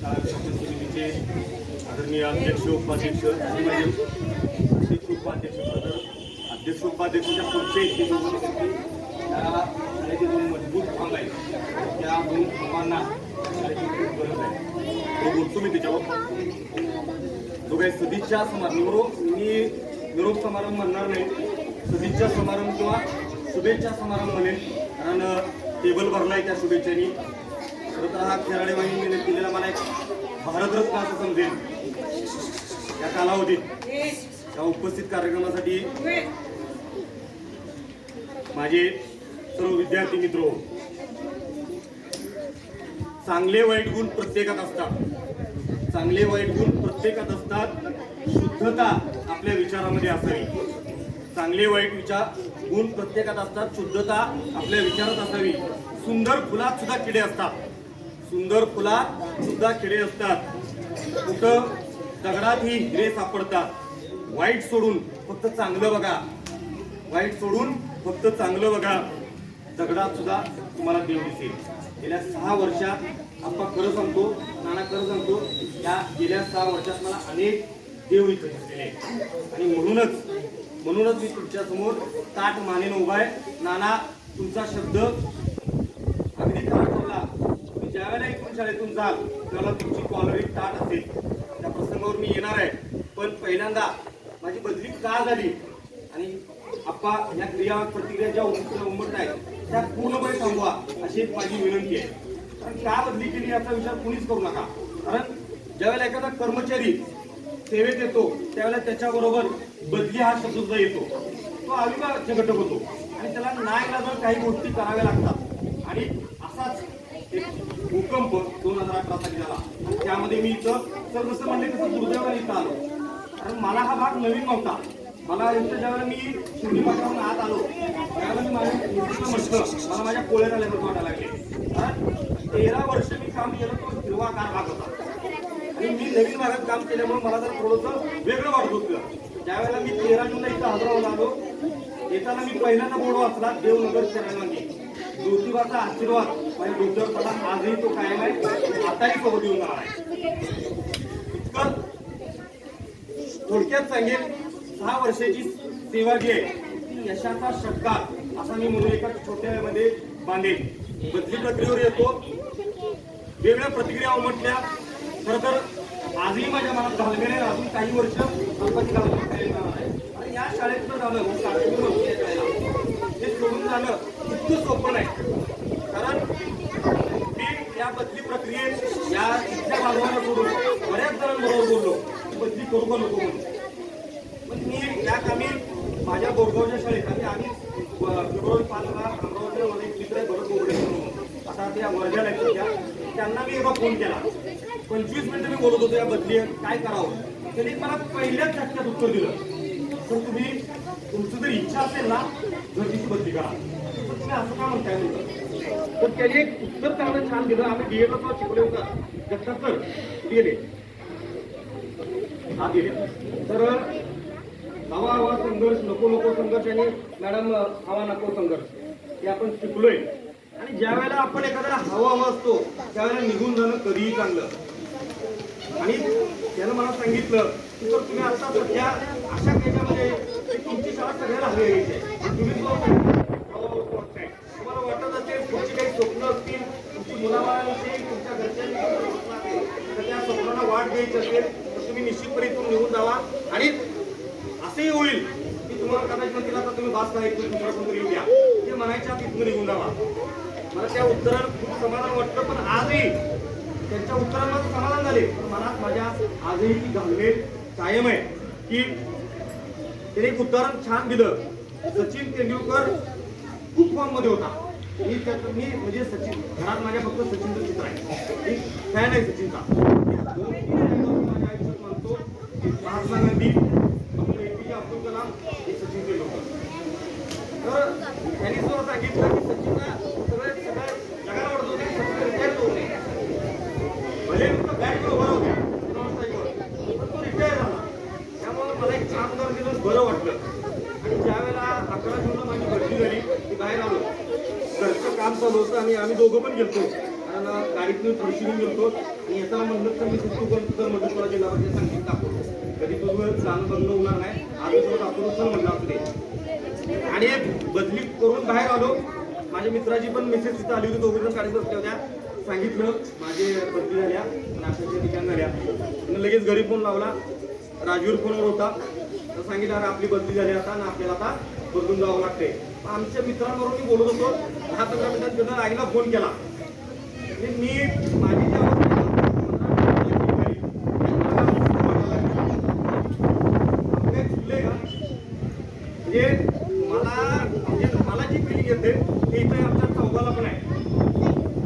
शाळा समितीचे आदरणीय अध्यक्ष उपाध्यक्ष अध्यक्ष उपाध्यक्ष अध्यक्ष उपाध्यक्षाच्या पुढचे जे दोन त्या शाळेचे दोन मजबूत भाग आहेत त्या दोन भागांना खूप गरज आहे. तो बोलतो मी त्याच्यावर. जो काही सदिच्छा समारंभ निरोप मी निरोप समारंभ म्हणणार नाही. सदिच्छा समारंभ किंवा शुभेच्छा समारंभ म्हणेल कारण टेबल भरलाय त्या शुभेच्छांनी. तर हा खेराडे वाहिनीने दिलेला मला एक भारतरत्न असं समजेल. या कालावधीत. त्या उपस्थित कार्यक्रमासाठी माझे सर्व विद्यार्थी मित्र चांगले वाईट गुण प्रत्येकात असतात. चांगले वाईट गुण प्रत्येकात असतात. शुद्धता आपल्या विचारामध्ये असावी. चांगले वाईट विचार गुण प्रत्येकात असतात. शुद्धता आपल्या विचारात असावी. सुंदर फुलात सुद्धा किडे असतात. सुंदर फुलात सुद्धा किडे असतात. कुठं दगडात ही हिरे सापडतात. वाईट सोडून फक्त चांगलं बघा. वाईट सोडून फक्त चांगलं बघा. दगडात सुद्धा तुम्हाला देव दिसेल. गेल्या सहा वर्षात आपण खरं सांगतो नाना खरं सांगतो या गेल्या सहा वर्षात मला अनेक देव इथं दिसलेले आणि म्हणूनच म्हणूनच मी तुमच्यासमोर ताट मानेन उभा आहे. नाना तुमचा शब्द ज्यावेळेला ज्या इथून शाळेतून जाल त्याला तुमची कॉलरी ताट असेल. त्या प्रसंगावर मी येणार आहे. पण पहिल्यांदा माझी बदली का झाली? आणि आप्पा या क्रिया प्रतिक्रिया ज्या उमटत आहेत त्या पूर्णपणे थांबवा अशी एक माझी विनंती आहे. कारण का बदली केली याचा विचार कुणीच करू नका. कारण ज्यावेळेला एखादा कर्मचारी सेवेत येतो त्यावेळेला त्याच्याबरोबर बदली हा शब्द येतो. तो अविभाज्य घटक होतो. आणि त्याला नाईलाजानं काही गोष्टी कराव्या लागतात. आणि असाच एक भूकंप दोन हजार अठरा साली झाला. त्यामध्ये मी इथं सर जसं म्हणले तसं दुर्दैवाने इथं आलो. कारण मला हा भाग नवीन नव्हता. मला इथं ज्यावेळेला मी शिवणी भागावरून आत आलो त्यावेळेला मी माझ्या मित्रांना म्हटलं मला माझ्या कोळ्यात आल्याचं वाटायला लागले. कारण तेरा वर्ष मी काम केलं तो हिरवागार भाग होता. आणि मी नवीन भागात काम केल्यामुळे मला जर थोडंसं वेगळं वाटत होतं. ज्यावेळेला मी तेरा जूनला इथं हजरावर आलो येताना मी पहिल्यांदा बोर्ड वाचला देवनगर शरणांगी ज्योतिबाचा आशीर्वाद म्हणजे डोक्यावर पडला आजही तो कायम आहे. आताही सोबत येऊन राहणार आहे. थोडक्यात सांगेल सहा वर्षाची सेवा जी आहे ती यशाचा षटकार असा मी म्हणून एका छोट्या मध्ये बांधेल बदली प्रक्रियेवर येतो. वेगळ्या प्रतिक्रिया उमटल्या. खरं तर आजही माझ्या मनात घालवेने अजून काही वर्ष गणपती घालून आणि या शाळेतनं झालं. हे सोडून झालं. इतकं सोपं नाही. कारण मी या बदली प्रक्रियेत या इथल्या बाजूला सोडून बऱ्याच जणांबरोबर बोललो. बदली करू का नको पण मी या कामी माझ्या बोरगावच्या शाळेत आणि आम्ही फेब्रुवारी पाचला अमरावतीला माझे एक मित्र आहे भरत बोबडे आता त्या वर्गाला आहेत त्यांना मी एवढा फोन केला. पंचवीस मिनिटं मी बोलत होतो या बदली काय करावं? त्यांनी मला पहिल्याच झटक्यात उत्तर दिलं. तर तुम्ही तुमची जर इच्छा असेल ना जर तिची बदली करा. तुम्ही असं का म्हणताय म्हणलं तर त्याने एक उत्तर चांगलं छान दिलं. आम्ही डीएडला सुद्धा शिकले होतं. जगतात तर गेले हा गेले तर हवा हवा संघर्ष नको नको संघर्ष आणि मॅडम हवा नको संघर्ष. हे आपण शिकलोय. आणि ज्या वेळेला आपण एखाद्याला हवा हवा असतो त्यावेळेला निघून जाणं कधीही चांगलं. आणि त्यानं मला सांगितलं की सर तुम्ही आता सध्या अशा याच्यामध्ये तुमची शाळा सगळ्याला हवी आहे तुम्ही तो हवाहवाचं वागताय. तुम्हाला वाटत असेल तुमची काही स्वप्न असतील तुमची मुलाबाळांविषयी तुमच्या घरच्यांविषयी स्वप्न तर त्या स्वप्नाला वाट द्यायची असेल तर तुम्ही निश्चितपणे इथून निघून जावा. आणि असंही होईल की तुम्हाला कदाचित केला तर तुम्ही बास करायचं दुसरा कोणतरी येऊ द्या ते म्हणायच्या आत इथून निघून जावा. मला त्या उत्तरानं खूप समाधान वाटलं पण आजही त्यांच्या उत्तरांना माझं समाधान झाले. पण मनात माझ्या आजही ती घालमेल कायम आहे की त्याने एक उदाहरण छान दिलं. सचिन तेंडुलकर खूप फॉर्ममध्ये होता. मी त्यात- मी म्हणजे सचिन घरात माझ्या फक्त सचिनचं चित्र आहे. मी फॅन आहे सचिनचा. माझ्या मानतो Mahatma Gandhi doctor A P J Abdul Kalam हे सचिन तेंडुलकर. तर त्यांनी जो सांगितलं की सचिनला सगळे सगळ्या जगाला वाटत होते की सचिन रिटायर होऊ नये भले नुसतं बॅट उभा होत्या पण तो रिटायर झाला त्यामुळे मला एक छान उदाहरण दिलं बरं वाटलं आणि ज्या वेळेला अकरा जूनला माझी बदली झाली मी बाहेर आलो घरचं काम चालू होतं आणि आम्ही दोघं पण गेलतो. आणि गाडीतून थोडीशी गेलतो. आणि येताना म्हणलं तर मी तू पण तुझं मदत तुला जिल्हा परिषद सांगितलं दाखवतो. कधी तुझं जाणं बंद होणार नाही. आम्ही तुला दाखवतो चल म्हणलं असू आणि बदली करून बाहेर आलो. माझ्या मित्राची पण मेसेज तिथं आली होती दोघे जण गाडीत बसल्या होत्या. सांगितलं माझे बदली झाल्या. नाश्त्याच्या ठिकाण झाल्या. लगेच घरी फोन लावला. राजवीर फोनवर होता. तर सांगितलं अरे आपली बदली झाली आता आणि आपल्याला आता बदलून जावं लागतंय. आमच्या मित्रांबरोबर मी बोलत होतो. दहा पंधरा मिनिटात आईला फोन केला. आणि मी माझी जी अवस्था आहे, पंधरा मिनिटात आपले चुकले का म्हणजे मला म्हणजे मला जी फिलिंग येते ते इथे आमच्या चौघाला पण आहे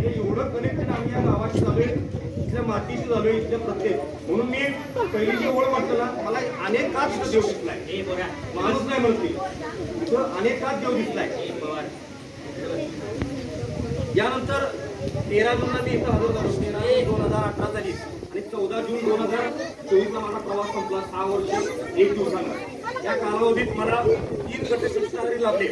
हे एवढं कनेक्टेड आम्ही या गावाशी झालोय इथल्या मातीशी झालोय इथल्या प्रत्येक म्हणून मी पहिली जी ओळख वाटतं ना मला अनेक काच इथं देव दिसलाय हे बघा माणूस नाही म्हणते अनेकात देव दिसलाय. यानंतर तेरा जूनला मी इथं हजर झालो. तेरा दोन हजार अठरा झाली आणि चौदा जून दोन हजार चोवीसला माझा प्रवास संपला. सहा वर्ष एक दिवसाला या कालावधीत मला तीन गट शिक्षणारी लाभले.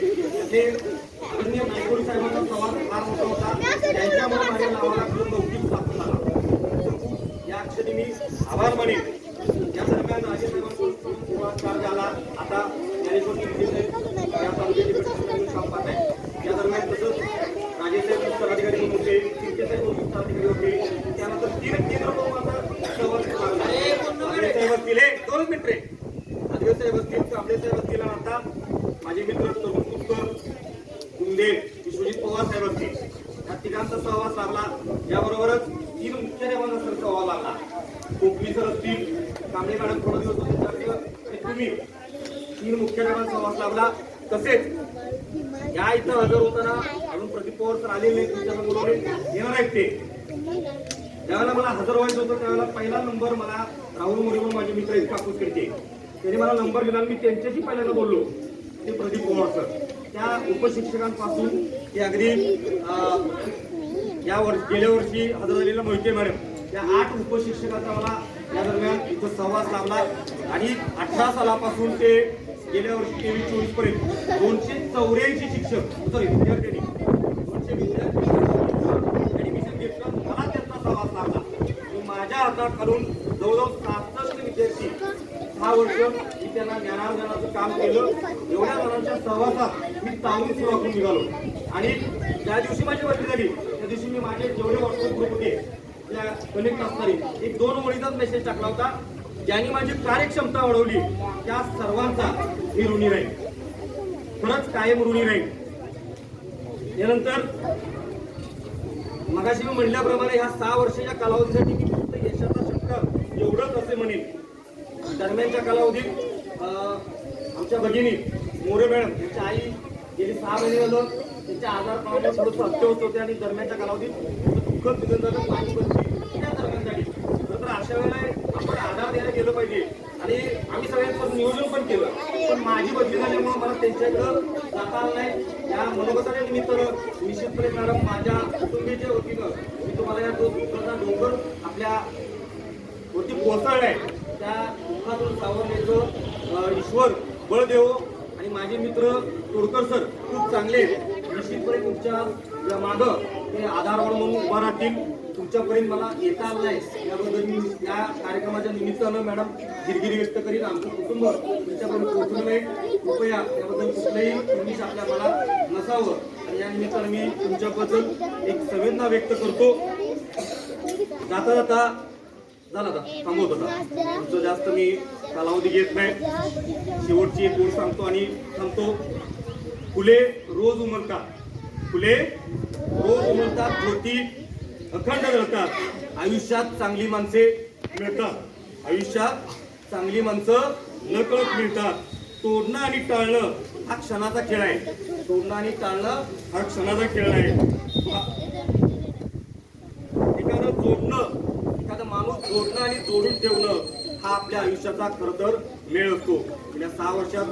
ते आदरणीय नायकोडी साहेबांचा प्रवास फार मोठा होता. त्यांच्यामुळे माझ्या नावाला लौकिक प्राप्त झाला या क्षणी मी आभार मानेन या दरम्यान राजे साहेबांचा चार्ज आला आता ज्ञानेश्वर गिरजे या तालुक्याचे प्रशासनाचे काम पाहत आहे या दरम्यान तसंच राजेसाहेब मुख्य अधिकारी म्हणून होते चिंतेसाहेब मुख्य अधिकारी होते त्यानंतर तीन केंद्र म्हणून आता सहवास लागला. राजेसाहेब असतील हे दोन मिनिट रे राजेसाहेब असतील कांबळे साहेब असतील आणि आता माझे मित्र तरुण पुष्कर कुंदे विश्वजित पवार साहेब असतील या तिघांचा सहवास लागला याबरोबरच तीन मुख्याध्यापकांचा सर सहवास लागला कोकणी असतील. कांबळे मॅडम थोडं दिवस तुम्ही तीन मुख्याध्यापकांचा सहवास लाभला. तसेच या इथं हजर होताना अजून प्रदीप पवार सर आलेले नाही तुमच्याला बोलवले. येणार आहेत ते. ज्यावेळेला मला हजर व्हायचं होतं त्यावेळेला पहिला नंबर मला राहुल मोरे माझे मित्र आहेत कापूस करते त्यांनी मला नंबर दिला मी त्यांच्याशी पहिल्यांदा बोललो. ते प्रदीप पवार सर. त्या उपशिक्षकांपासून ते अगदी या वर्ष गेल्या वर्षी हजर झालेल्या मोहिते मॅडम. या आठ उपशिक्षकांचा मला या दरम्यान इथं सहवास लाभला आणि अठरा सालापासून ते गेल्या वर्षी तेवीस चोवीसपर्यंत दोनशे चौऱ्याऐंशी शिक्षक सॉरी विद्यार्थ्यांनी दोनशे विद्यार्थी ऍडमिशन घेतलं. मला त्यांचा सहवास लागला. मी माझ्या हाताखालून जवळजवळ सहासष्ट विद्यार्थी सहा वर्ष मी त्यांना ज्ञानार्जनाचं काम केलं. एवढ्या जणांच्या सहवासात मी चांगली सुरू निघालो. आणि ज्या दिवशी माझी बदली झाली त्या दिवशी मी माझे जेवढे व्हॉट्सअप ग्रुप होते आपल्या कनेक्ट असणारी. एक दोन ओळीचाच मेसेज टाकला होता. ज्यांनी माझी कार्यक्षमता वाढवली त्या सर्वांचा मी ऋणी राहील खरंच कायम ऋणी राहील यानंतर मगाशी मी म्हणल्याप्रमाणे ह्या सहा वर्षाच्या कालावधीसाठी मी फक्त यशाचा शंकर एवढंच असे म्हणेन. दरम्यानच्या कालावधीत अं, आमच्या भगिनी मोरे मॅडम यांची आई गेली सहा महिने झालं. त्यांच्या आजारपणामुळे थोडंसं होत होते आणि दरम्यानच्या कालावधीत दुःखद निधन झालं पाणी बंदी त्या दरम्यान झाली खरं तर अशा वेळेला आपण आधार द्यायला गेलं पाहिजे. आणि आम्ही सगळ्यांचं नियोजन पण केलं. पण माझी बदली झाल्यामुळे मला त्यांच्याकडं जाता आलं नाही. या मनोगताच्या निमित्तानं निश्चितपणे मॅडम माझ्या कुटुंबीच्या वतीनं मी तुम्हाला या दोन दुःखाचा डोंगर आपल्या वरती आहे त्या दुःखातून सावरण्याचं ईश्वर बळ देव आणि माझे मित्र तोडकर सर खूप चांगले निश्चितपणे तुमच्या मागं ते आधारवर म्हणून उभा राहतील. तुमच्यापर्यंत मला येता आलं नाही. याबद्दल मी या कार्यक्रमाच्या निमित्तानं मॅडम गिरगिरी व्यक्त करीन. आमचं कुटुंब तुमच्यापर्यंत पोहोचू नये कृपया त्याबद्दल कुठलंही इंग्लिश आपल्या मला नसावं. आणि या निमित्तानं मी तुमच्याबद्दल एक संवेदना व्यक्त करतो. जाता जाता झाला का थांबवत होता तुमचं जास्त मी कालावधी घेत नाही. शेवटची एक गोष्ट सांगतो आणि सांगतो फुले रोज उमलतात फुले रोज म्हणतात ज्योती अखंड जळतात आयुष्यात चांगली माणसे मिळतात. आयुष्यात चांगली माणसं नकळत मिळतात. तोडणं आणि टाळणं हा क्षणाचा खेळ आहे. तोडणं आणि टाळणं हा क्षणाचा खेळ आहे. एखादं जोडणं एखादा माणूस जोडणं आणि जोडून ठेवणं हा आपल्या आयुष्याचा खरं तर मेळ असतो. गेल्या सहा वर्षात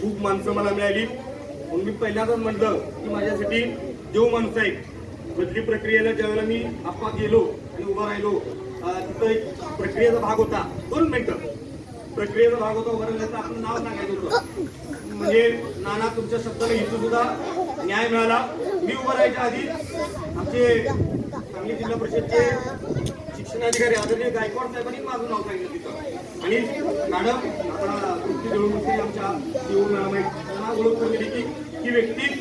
खूप माणसं मला मिळाली. म्हणून मी पहिल्यांदाच म्हटलं की माझ्यासाठी देव माणूस आहे. बदली प्रक्रियेला ज्यावेळेला मी आप्पा गेलो आणि उभा राहिलो तिथं एक प्रक्रियेचा भाग होता. दोन मिनिटं. प्रक्रियेचा भाग होता उभा राहिल्याचं आपलं नाव सांगायचं होतं. म्हणजे नाना तुमच्या शब्दाला इथं सुद्धा न्याय मिळाला. मी उभा राहायच्या आधी आमचे सांगली जिल्हा परिषदचे शिक्षणाधिकारी आदरणीय गायकवाड साहेबांनी माझं नाव सांगितलं तिथं. आणि मॅडम आता तृप्ती जळूमुखे आमच्या सीओ मॅडम आहेत त्यांना ओळख करून दिली की ही व्यक्ती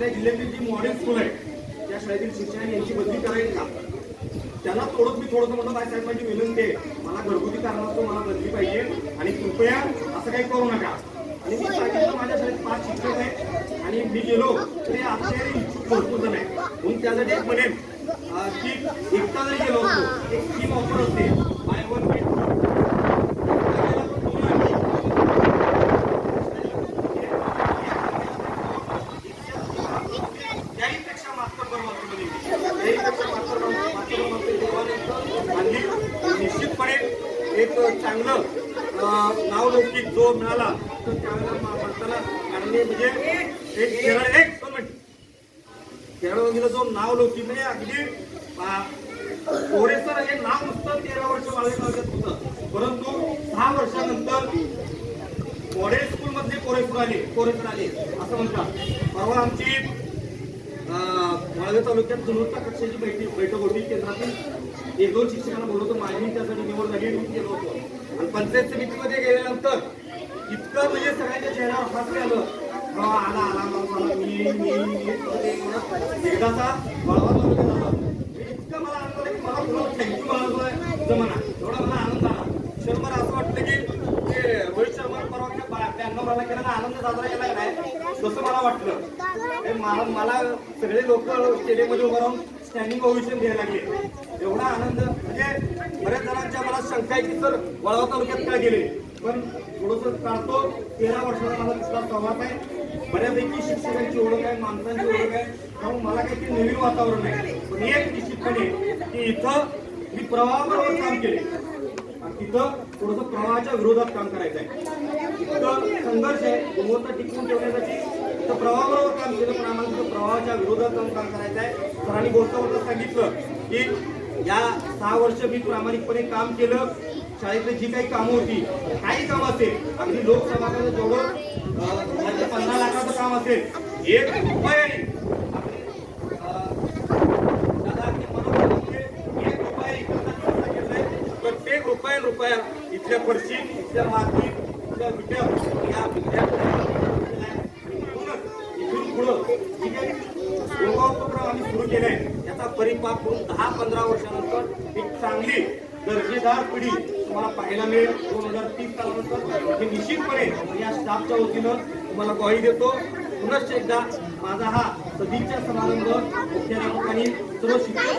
आपल्या जिल्ह्यातील जी मॉडेल स्कूल आहे त्या शाळेतील शिक्षण यांची बदली करायची का? त्यांना थोडं मी थोडंसं म्हणलं बाय साहेबांची विनंती आहे मला घरगुती कारणास्तव मला बदली पाहिजे आणि कृपया असं काही करू नका. आणि मी सांगितलं माझ्या शाळेत पाच शिक्षक आहे आणि मी गेलो तरी आमच्या इच्छुक भरपूर जण आहे म्हणून त्यासाठी एक म्हणेन की एकटा जरी गेलो असतो एक बाय वन गेट त्याहीपेक्षा मास्तर परमात्मा त्याहीपेक्षा मास्तर परमात्मा हल्ली निश्चितपणे एक चांगलं अं, नावलौकिक जो मिळाला तो त्यावेळेला मा- माणसाला आणणे म्हणजे एक केरळ एक दोन मिनिट केरळ जो नाव लोकी म्हणजे अगदी आ, कोरेसर हे नाव नुसतं तेरा वर्ष मागे तालुक्यात होतं. परंतु सहा वर्षानंतर मॉडेल स्कूल मध्ये कोरेपूर आले कोरेसर आले असं म्हणतात. परवा आमची वाळवे तालुक्यात गुणवत्ता कक्षाची बैठक बैठक होती. केंद्रातील एक दोन शिक्षकांना बोलवतो माझी त्यासाठी निवड झाली आणि मी गेलो होतो. आणि पंचायत समितीमध्ये गेल्यानंतर इतकं म्हणजे सगळ्यांच्या चेहऱ्यावर हात आलं. आला आला एकदाचा बळवा तालुक्यात इतकं मला आनंद मला पुन्हा थँक्यू म्हणायला जमाना एवढा मला आनंद आला क्षणभर असं वाटतं की ते रोहित शर्मा परवाच्या ब्याण्णव रनला केलेला आनंद साजरा केला नाही तसं मला वाटलं मला मला सगळे लोक स्टेडियममध्ये उभं राहून स्टँडिंग ओव्हेशन द्यायला लागले एवढा आनंद म्हणजे बऱ्याच जणांच्या मला शंका आहे की सर वळवा तालुक्यात गेले पण थोडंसं काढतो तेरा वर्षाचा माझा तिसरा सहवास आहे बऱ्यापैकी शिक्षकांची ओळख आहे माणसांची ओळख आहे. त्यामुळे मला काही ते नवीन वातावरण आहे. पण एक निश्चितपणे की इथं मी प्रवाहाबरोबर काम केले आणि तिथं थोडंसं प्रवाहाच्या विरोधात काम करायचं आहे. इथं संघर्ष आहे गुणवत्ता टिकवून ठेवण्यासाठी इथं प्रवाहाबरोबर काम केलं पण आम्हाला तिथं प्रवाहाच्या विरोधात जाऊन काम करायचं आहे. सरांनी बोलता सांगितलं की या सहा वर्ष मी प्रामाणिकपणे काम केलं. शाळेतली जी काही कामं होती काही काम असेल अगदी लोकसभाचं जेवढं अं, म्हणजे पंधरा लाखाचं काम असेल एक रुपयाने आपले, अं, एक रुपया इकडचा खर्च केलाय. प्रत्येक रुपया रुपया इथल्या फरशी इथल्या माती इथल्या विट्या या विद्यार्थ्यांना इथून पुढं जी काही योगा उपक्रम आम्ही सुरू केलाय याचा परिपाक होऊन दहा पंधरा वर्षानंतर एक चांगली दर्जेदार पिढी तुम्हाला पाहायला मिळेल. दोन हजार तीस सालानंतर हे निश्चितपणे या स्टाफच्या वतीनं तुम्हाला ग्वाही देतो. पुनश्च एकदा माझा हा सदिच्छा समारंभ मुख्याध्यापकांनी सर्व शिक्षक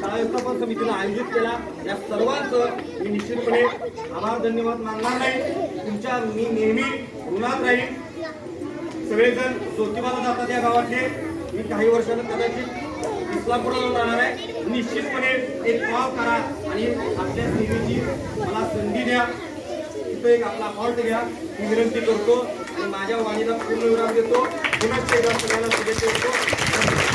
शाळा व्यवस्थापन समितीनं आयोजित केला. या सर्वांचं मी निश्चितपणे आभार धन्यवाद मानणार नाही. तुमच्या मी नेहमी ऋणात राहील. सगळेजण ज्योतिबाला जातात या गावातले. मी काही वर्षानं कदाचित इस्लामपूरला जाऊन राहणार आहे. निश्चितपणे एक कॉल करा आणि आपल्या सेवेची मला संधी द्या. तिथं एक आपला हॉल्ट घ्या. ही विनंती करतो आणि माझ्या वाणीला पूर्ण विराम देतो. पुन्हा एकदा सगळ्यांना शुभेच्छा देतो. धन्यवाद.